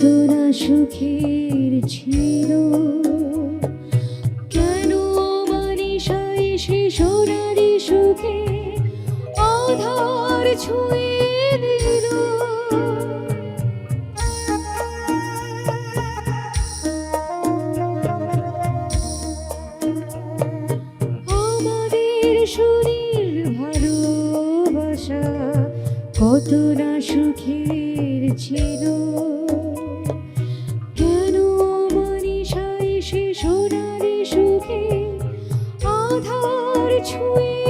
তোরা সুখের ছিল। কেন বারিশায় সে সোনারি সুখে আধার ছুঁয়ে দিল? আমাদের শরীর ভালোবাসা কত সুখের ছিল? আধার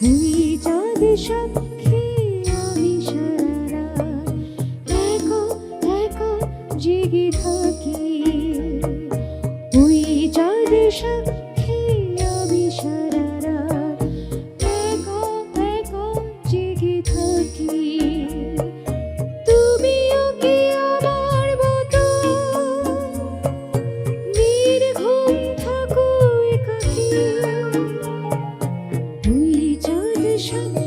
তুই চাঁদ সাক্ষী আমি সারা একা একা জেগে থাকি। তুই চাঁদ সাক্ষী should